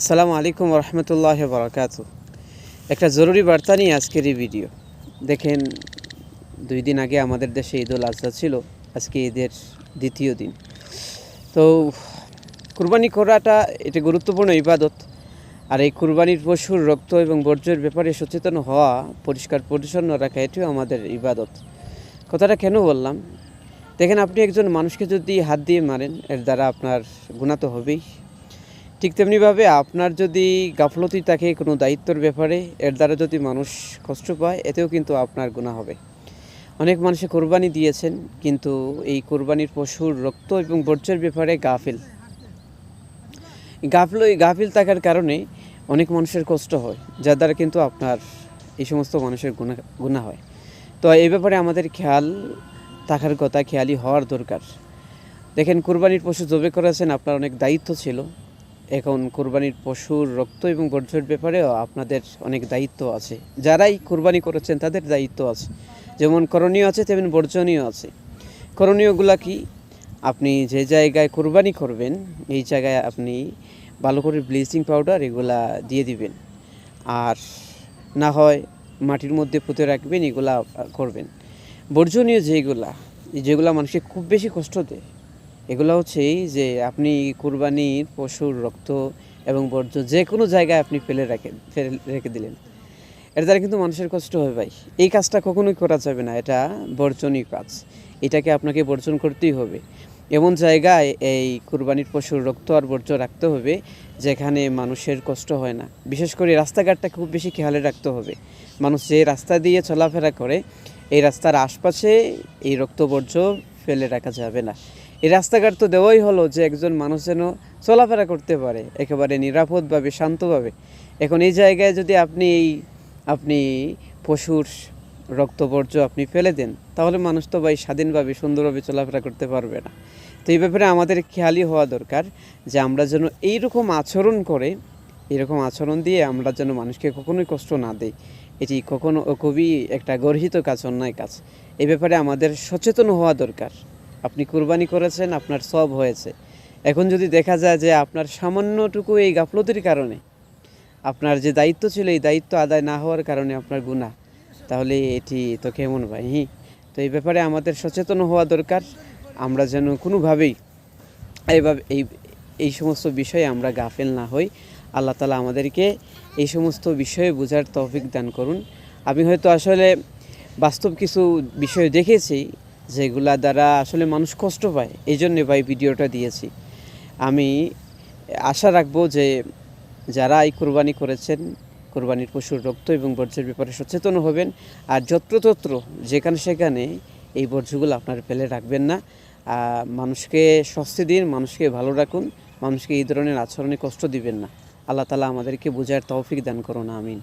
আসসালামু আলাইকুম রহমতুল্লাহ বরকাত একটা জরুরি বার্তা নিয়ে আজকের এই ভিডিও। দেখেন, দুই দিন আগে আমাদের দেশে ঈদ উল আজহা ছিল, আজকে ঈদের দ্বিতীয় দিন। তো, কুরবানি করাটা এটা গুরুত্বপূর্ণ ইবাদত। আর এই কুরবানির পশুর রক্ত এবং বর্জ্যের ব্যাপারে সচেতন হওয়া, পরিষ্কার পরিচ্ছন্ন রাখা, এটিও আমাদের ইবাদত। কথাটা কেন বললাম? দেখেন, আপনি একজন মানুষকে যদি হাত দিয়ে মারেন, এর দ্বারা আপনার গুণা তো হবেই। ঠিক তেমনিভাবে আপনার যদি গাফলতি থাকে কোনো দায়িত্বর ব্যাপারে, এর দ্বারা যদি মানুষ কষ্ট পায়, এতেও কিন্তু আপনার গুণা হবে। অনেক মানুষে কোরবানি দিয়েছেন, কিন্তু এই কোরবানির পশুর রক্ত এবং বর্জ্যের ব্যাপারে গাফিল। গাফল, গাফিল থাকার কারণে অনেক মানুষের কষ্ট হয়, যার দ্বারা কিন্তু আপনার এই সমস্ত মানুষের গুণা গুণা হয়। তো এই ব্যাপারে আমাদের খেয়াল থাকার কথা খেয়ালি হওয়ার দরকার। দেখেন, কোরবানির পশু জবে করেছেন, আপনার অনেক দায়িত্ব ছিল। এখন কোরবানির পশুর রক্ত এবং বর্জ্যের ব্যাপারেও আপনাদের অনেক দায়িত্ব আছে। যারাই কোরবানি করেছেন, তাদের দায়িত্ব আছে। যেমন করণীয় আছে, তেমন বর্জনীয় আছে। করণীয়গুলা কি? আপনি যে জায়গায় কোরবানি করবেন, এই জায়গায় আপনি ভালো করে ব্লিচিং পাউডার এগুলা দিয়ে দিবেন। আর না হয় মাটির মধ্যে পুঁতে রাখবেন, এগুলা করবেন। বর্জনীয় যেগুলা যেগুলা মানুষকে খুব বেশি কষ্ট দেয়। এগুলো হচ্ছে যে আপনি কুরবানির পশুর রক্ত এবং বর্জ্য যে কোনো জায়গায় আপনি ফেলে রাখেন, ফেলে রেখে দিলেন। এর দ্বারা কিন্তু মানুষের কষ্ট হয় ভাই। এই কাজটা কখনোই করা যাবে না, এটা বর্জনীয় কাজ। এটাকে আপনাকে বর্জন করতেই হবে। এমন জায়গায় এই কুরবানির পশুর রক্ত আর বর্জ্য রাখতে হবে, যেখানে মানুষের কষ্ট হয় না। বিশেষ করে রাস্তাঘাটটা খুব বেশি খেয়ালে রাখতে হবে। মানুষ যে রাস্তা দিয়ে চলাফেরা করে, এই রাস্তার আশপাশে এই রক্ত বর্জ্য ফেলে রাখা যাবে না। এই রাস্তাঘাট তো দেওয়াই হলো যে একজন মানুষ যেন চলাফেরা করতে পারে, একেবারে নিরাপদভাবে শান্তভাবে এখন এই জায়গায় যদি আপনি এই, আপনি পশুর রক্ত বর্জ্য আপনি ফেলে দেন, তাহলে মানুষ তো ভাই স্বাধীনভাবে, সুন্দরভাবে চলাফেরা করতে পারবে না। তো এই ব্যাপারে আমাদের খেয়ালি হওয়া দরকার যে আমরা যেন এইরকম আচরণ করে, এরকম আচরণ দিয়ে আমরা যেন মানুষকে কখনোই কষ্ট না দেই। এটি কখনো খুবই একটা গর্হিত কাজ, অন্যায় কাজ। এই ব্যাপারে আমাদের সচেতন হওয়া দরকার। আপনি কুরবানি করেছেন, আপনার সব হয়েছে। এখন যদি দেখা যায় যে আপনার সামান্যটুকু এই গাফলতির কারণে, আপনার যে দায়িত্ব ছিল, এই দায়িত্ব আদায় না হওয়ার কারণে আপনার গুণা তাহলে এটি তো কেমন ভাই? হি, তো এই ব্যাপারে আমাদের সচেতন হওয়া দরকার। আমরা যেন কোনোভাবেই এইভাবে, এই এই সমস্ত বিষয়ে আমরা গাফেল না হই। আল্লাহ তালা আমাদেরকে এই সমস্ত বিষয়ে বোঝার তৌফিক দান করুন। আমি হয়তো আসলে বাস্তব কিছু বিষয় দেখেছি যেগুলা দ্বারা আসলে মানুষ কষ্ট পায়। এই জন্যে ভাই ভিডিওটা দিয়েছি। আমি আশা রাখব যে যারা এই কোরবানি করেছেন, কোরবানির পশুর রক্ত এবং বর্জ্যের ব্যাপারে সচেতন হবেন আর যত্রতত্র যেখানে সেখানে এই বর্জ্যগুলো আপনার ফেলে রাখবেন না। মানুষকে স্বস্তি দিন, মানুষকে ভালো রাখুন, মানুষকে এই ধরনের আচরণে কষ্ট দিবেন না। আল্লাহ তালা আমাদেরকে বোঝার তৌফিক দান করুন, আমিন।